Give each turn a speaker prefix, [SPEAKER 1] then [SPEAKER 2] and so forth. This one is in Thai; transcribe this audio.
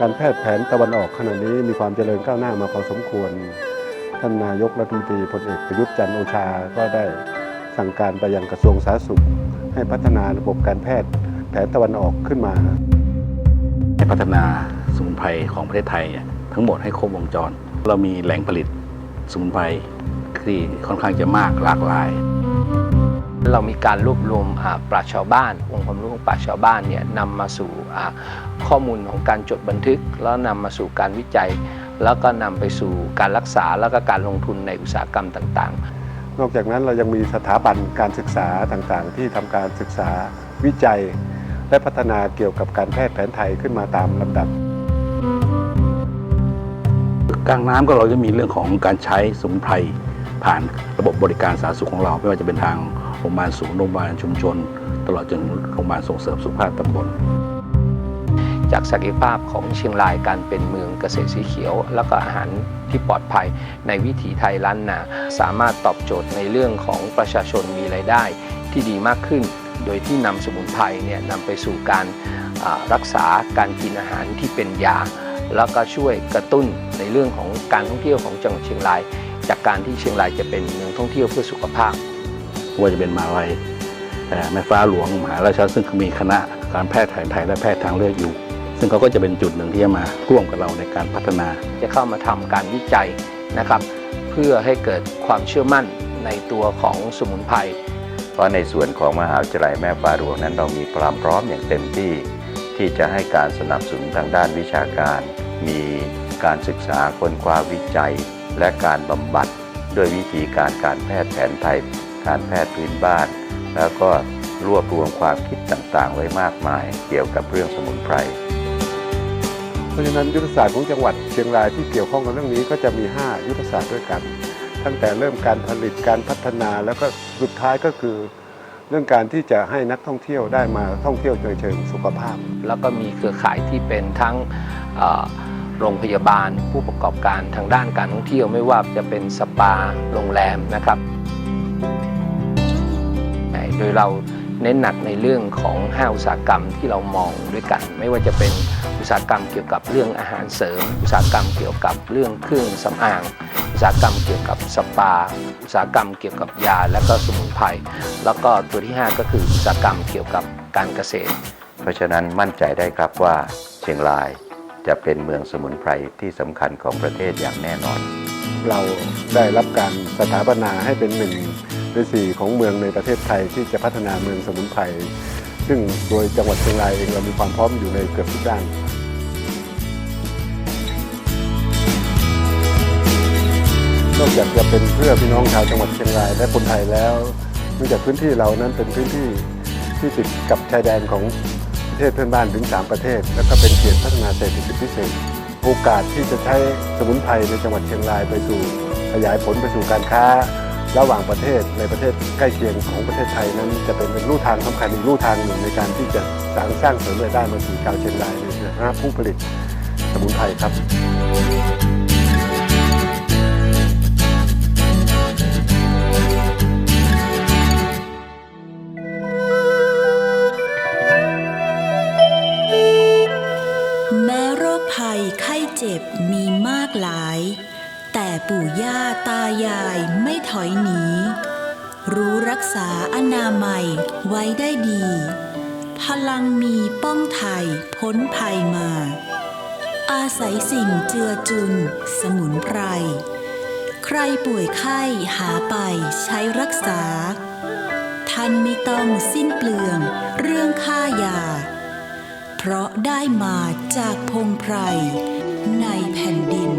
[SPEAKER 1] การแพทย์แผนตะวันออกขณะนี้มีความเจริญก้าวหน้ามาพอสมควร ท่านนายกรัฐมนตรีพลเอกประยุทธ์จันทร์โอชา ก็ได้สั่งการไปยังกระทรวงสาธารณสุข ให้พัฒนาระบบการแพทย์แผนตะวันออกขึ้นมา
[SPEAKER 2] ให้พัฒนาสมุนไพรของประเทศไทยเนี่ยทั้งหมดให้ครบวงจร เรามีแหล่งผลิตสมุนไพรที่ค่อนข้างจะมากหลากหลาย
[SPEAKER 3] เรามีการรวบรวมอ่าปราชญ์ชาวบ้าน องค์ความรู้ของปราชญ์ชาวบ้านเนี่ยนำมาสู่อ่าข้อมูลของการจดบันทึก แล้วนำมาสู่การวิจัย แล้วก็นำไปสู่การรักษาแล้วก็การลงทุนในอุตสาหกรรมต่างๆ
[SPEAKER 1] นอกจากนั้นเรายังมีสถาบันการศึกษาต่างๆ ที่ทำการศึกษาวิจัย และพัฒนาเกี่ยวกับการแพทย์แผนไทยขึ้นมาตามลำดับ
[SPEAKER 2] กลางน้ำก็เราจะมีเรื่องของการใช้สมุนไพรผ่านระบบบริการสาธารณสุขของเรา ไม่ว่าจะเป็นทางโรงพยาบาลศูนย์โรงพยาบาลชุมชน ตลอดจนโรงพยาบาลส่งเสริมสุขภาพตำบล
[SPEAKER 3] จากศักยภาพของเชียงรายการเป็นเมืองเกษตรสีเขียว แล้วก็อาหารที่ปลอดภัยในวิถีไทยล้านนาสามารถตอบโจทย์ในเรื่องของประชาชนมีรายได้ที่ดีมากขึ้น โดยที่นำสมุนไพรเนี่ยนำไปสู่การรักษาการกินอาหารที่เป็นยา แล้วก็ช่วยกระตุ้นในเรื่องของการท่องเที่ยวของจังหวัดเชียงราย จากการที่เชียงรายจะเป็นเมืองท่องเที่ยวเพื่อสุขภาพ
[SPEAKER 2] ว่าจะเป็นมหาลัยเอ่อแม่ฟ้าหลวงมหาราชซึ่งมีคณะการแพทย์แผนไทยและแพทย์ทางเลือกอยู่ ซึ่งเขาก็จะเป็นจุดหนึ่งที่จะมาร่วมกับเราในการพัฒนา
[SPEAKER 3] จะเข้ามาทำการวิจัยนะครับ เพื่อให้เกิดความเชื่อมั่นในตัวของสมุนไพร
[SPEAKER 4] เพราะในส่วนของมหาวิทยาลัยแม่ฟ้าหลวงนั้นเรามีความพร้อมอย่างเต็มที่ ที่จะให้การสนับสนุนทางด้านวิชาการ มีการศึกษาค้นคว้าวิจัย และการบำบัดด้วยวิธีการการแพทย์แผนไทย การแพทย์พื้นบ้าน แล้วก็รวบรวมความคิดต่างๆ ไว้มากมาย เกี่ยวกับเรื่องสมุนไพร
[SPEAKER 1] เพราะฉะนั้นยุทธศาสตร์ของจังหวัดเชียงรายที่เกี่ยวข้องกับเรื่องนี้ก็จะมี 5 ยุทธศาสตร์ด้วยกัน ตั้งแต่เริ่มการผลิตการพัฒนาแล้วก็สุดท้ายก็คือเรื่องการที่จะให้นักท่องเที่ยวได้มาท่องเที่ยวโดยเชิงสุขภาพ
[SPEAKER 3] แล้วก็มีเครือข่ายที่เป็นทั้งเอ่อโรงพยาบาลผู้ประกอบการทางด้านการท่องเที่ยวไม่ว่าจะเป็นสปาโรงแรมนะครับ โดยเราเน้นหนักในเรื่องของห้าอุตสาหกรรมที่เรามองด้วยกัน ไม่ว่าจะเป็นอุตสาหกรรมเกี่ยวกับเรื่องอาหารเสริม อุตสาหกรรมเกี่ยวกับเรื่องเครื่องสำอาง อุตสาหกรรมเกี่ยวกับสปา อุตสาหกรรมเกี่ยวกับยาและก็สมุนไพรแล้วก็ตัวที่ 5 ก็คืออุตสาหกรรมเกี่ยวกับการเกษตร
[SPEAKER 4] เพราะฉะนั้นมั่นใจได้ครับว่าเชียงรายจะเป็นเมืองสมุนไพรที่สำคัญของประเทศอย่างแน่นอน
[SPEAKER 1] เราได้รับการสถาปนาให้เป็นหนึ่ง ในสี่ของเมืองในประเทศไทยที่จะพัฒนาเมืองสมุนไพรซึ่งโดยจังหวัดเชียงรายเองเรามีความพร้อมอยู่ในเกือบทุกด้านนอกจากจะเป็นเพื่อพี่น้องชาวจังหวัดเชียงรายและคนไทยแล้วเนื่องจากพื้นที่เรานั้นเป็นพื้นที่ที่ติดกับชายแดนของประเทศเพื่อนบ้านถึง 3 ประเทศ แล้วก็เป็นเขตพัฒนาเศรษฐกิจพิเศษ โอกาสที่จะใช้สมุนไพรในจังหวัดเชียงรายไปสู่ขยายผลไปสู่การค้า ระหว่างประเทศในประเทศใกล้เคียงของประเทศไทยนั้น จะเป็นเป็นลู่ทางสำคัญอีกลู่ทางหนึ่งในการที่จะสร้างสร้างเสริมรายได้มาสู่ชาวเชียงรายในฐานะผู้ผลิตสมุนไพรครับ
[SPEAKER 5] แม้โรคภัยไข้เจ็บมีมาก ปู่ย่าตายายไม่ถอยหนี รู้รักษาอนามัยไว้ได้ดี พลังมีป้องไทยพ้นภัยมา อาศัยสิ่งเจือจุน สมุนไพร ใครป่วยไข้หาไปใช้รักษา ท่านไม่ต้องสิ้นเปลืองเรื่องค่ายา เพราะได้มาจากพงไพรในแผ่นดิน